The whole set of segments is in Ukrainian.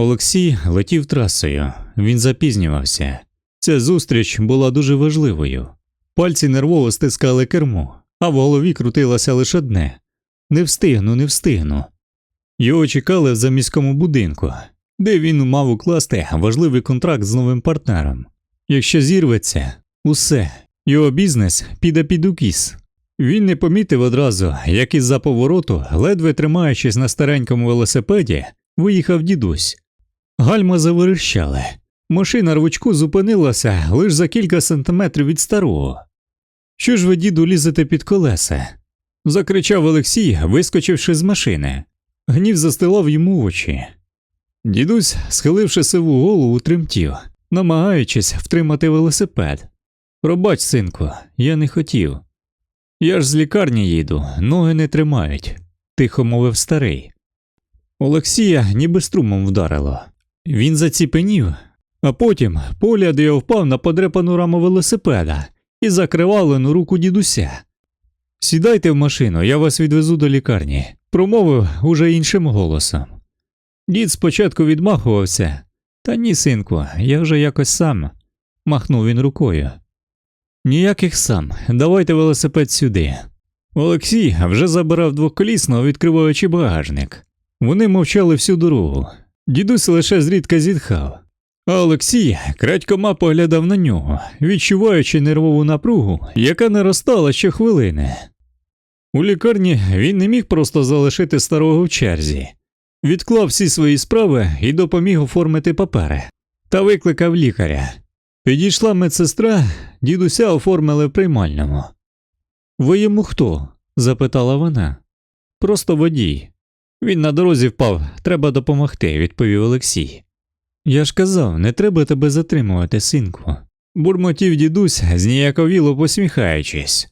Олексій летів трасою, він запізнювався. Ця зустріч була дуже важливою. Пальці нервово стискали кермо, а в голові крутилося лише одне не встигну, не встигну. Його чекали в заміському будинку, де він мав укласти важливий контракт з новим партнером. Якщо зірветься, усе, його бізнес піде під укіс. Він не помітив одразу, як із-за повороту, ледве тримаючись на старенькому велосипеді, виїхав дідусь. Гальма заверещали. Машина рвучку зупинилася лише за кілька сантиметрів від старого. Що ж ви, діду, лізете під колеса? закричав Олексій, вискочивши з машини. Гнів застилав йому очі. Дідусь, схиливши сиву голову, тремтів, намагаючись втримати велосипед. Пробач, синку, я не хотів. Я ж з лікарні їду, ноги не тримають, тихо мовив старий. Олексія ніби струмом вдарило. Він заціпенів, а потім погляд його впав на подрепану раму велосипеда і закривалену руку дідуся. Сідайте в машину, я вас відвезу до лікарні, промовив уже іншим голосом. Дід спочатку відмахувався, та ні, синку, я вже якось сам, махнув він рукою. Ніяких сам, давайте велосипед сюди. Олексій вже забирав двоколісного, відкриваючи багажник. Вони мовчали всю дорогу. Дідусь лише зрідка зітхав. А Олексій крадькома поглядав на нього, відчуваючи нервову напругу, яка наростала щохвилини. У лікарні він не міг просто залишити старого в черзі, відклав всі свої справи і допоміг оформити папери та викликав лікаря. Підійшла медсестра, дідуся оформили в приймальному. Ви йому хто? запитала вона. Просто водій. Він на дорозі впав, треба допомогти, відповів Олексій. Я ж казав, не треба тебе затримувати, синку. Бурмотів дідусь, зніяковіло посміхаючись.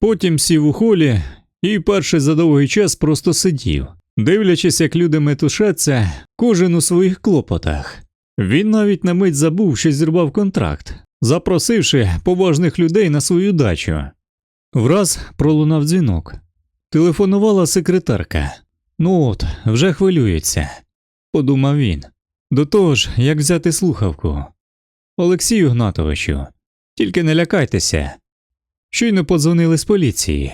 Потім сів у холі і перший за довгий час просто сидів, дивлячись, як люди метушаться, кожен у своїх клопотах. Він навіть на мить забув, що зірвав контракт, запросивши поважних людей на свою дачу. Враз пролунав дзвінок. Телефонувала секретарка. Ну от, вже хвилюється, подумав він. До того ж, як взяти слухавку. Олексію Гнатовичу, тільки не лякайтеся. Щойно подзвонили з поліції.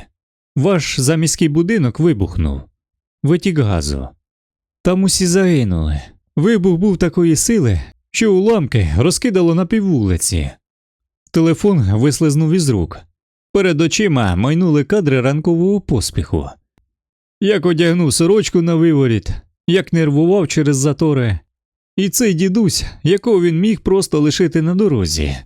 Ваш заміський будинок вибухнув. Витік газу. Там усі загинули. Вибух був такої сили, що уламки розкидало на піввулиці. Телефон вислизнув із рук. Перед очима майнули кадри ранкового поспіху. Як одягнув сорочку на виворіт, як нервував через затори, і цей дідусь, якого він міг просто лишити на дорозі.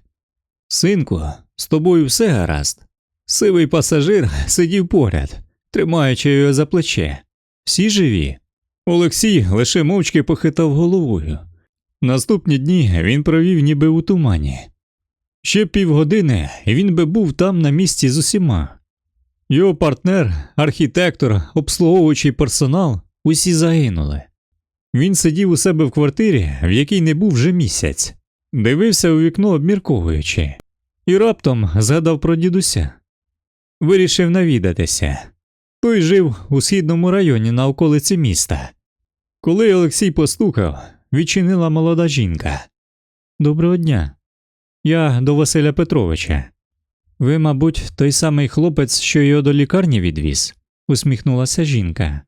Синку, з тобою все гаразд. Сивий пасажир сидів поряд, тримаючи його за плече. Всі живі. Олексій лише мовчки похитав головою. Наступні дні він провів ніби у тумані. Ще півгодини він би був там на місці з усіма. Його партнер, архітектор, обслуговуючий персонал усі загинули. Він сидів у себе в квартирі, в якій не був вже місяць, дивився у вікно, обмірковуючи, і раптом згадав про дідуся. Вирішив навідатися. Той жив у східному районі на околиці міста. Коли Олексій постукав, відчинила молода жінка. Доброго дня. Я до Василя Петровича. Ви, мабуть, той самий хлопець, що його до лікарні відвіз, усміхнулася жінка.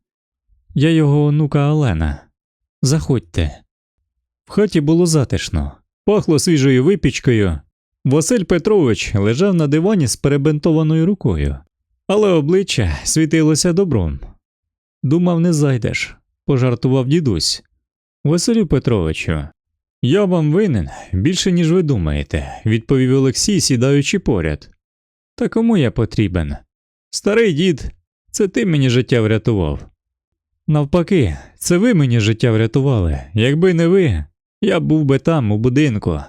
Я його онука Олена. Заходьте. В хаті було затишно, пахло свіжою випічкою. Василь Петрович лежав на дивані з перебинтованою рукою, але обличчя світилося добром. Думав, не зайдеш, пожартував дідусь. Василю Петровичу, я вам винен більше, ніж ви думаєте, відповів Олексій, сідаючи поряд. Та кому я потрібен? Старий дід, це ти мені життя врятував. Навпаки, це ви мені життя врятували. Якби не ви, я був би там, у будинку,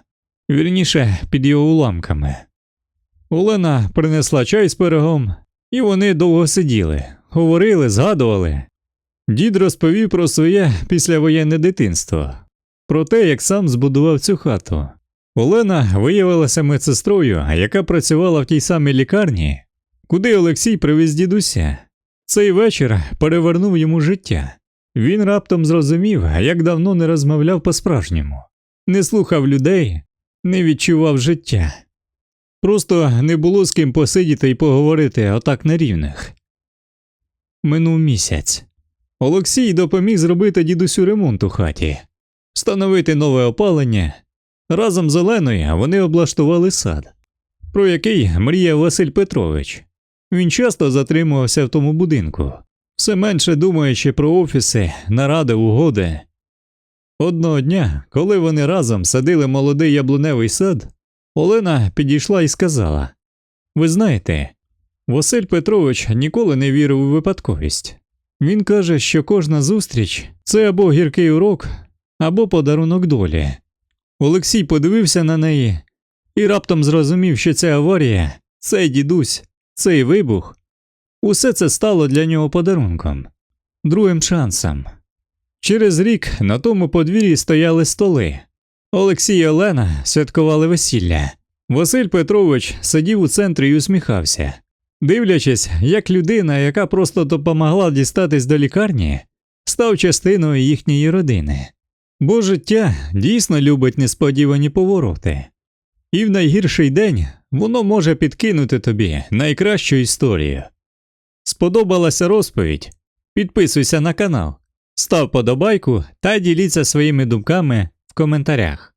вірніше під його уламками. Олена принесла чай з пирогом, і вони довго сиділи, говорили, згадували. Дід розповів про своє післявоєнне дитинство, про те, як сам збудував цю хату. Олена виявилася медсестрою, яка працювала в тій самій лікарні, куди Олексій привіз дідуся. Цей вечір перевернув йому життя. Він раптом зрозумів, як давно не розмовляв по-справжньому, не слухав людей, не відчував життя. Просто не було з ким посидіти і поговорити отак на рівних. Минув місяць. Олексій допоміг зробити дідусю ремонт у хаті, встановити нове опалення. Разом з Оленою вони облаштували сад, про який мріяв Василь Петрович. Він часто затримувався в тому будинку, все менше думаючи про офіси, наради, угоди. Одного дня, коли вони разом садили молодий яблуневий сад, Олена підійшла і сказала: Ви знаєте, Василь Петрович ніколи не вірив у випадковість. Він каже, що кожна зустріч це або гіркий урок, або подарунок долі. Олексій подивився на неї і раптом зрозумів, що ця аварія, цей дідусь, цей вибух усе це стало для нього подарунком, другим шансом. Через рік на тому подвір'ї стояли столи. Олексій і Олена святкували весілля. Василь Петрович сидів у центрі і усміхався, дивлячись, як людина, яка просто допомогла дістатись до лікарні, став частиною їхньої родини. Бо життя дійсно любить несподівані повороти, і в найгірший день воно може підкинути тобі найкращу історію. Сподобалася розповідь? Підписуйся на канал, став подобайку та діліться своїми думками в коментарях.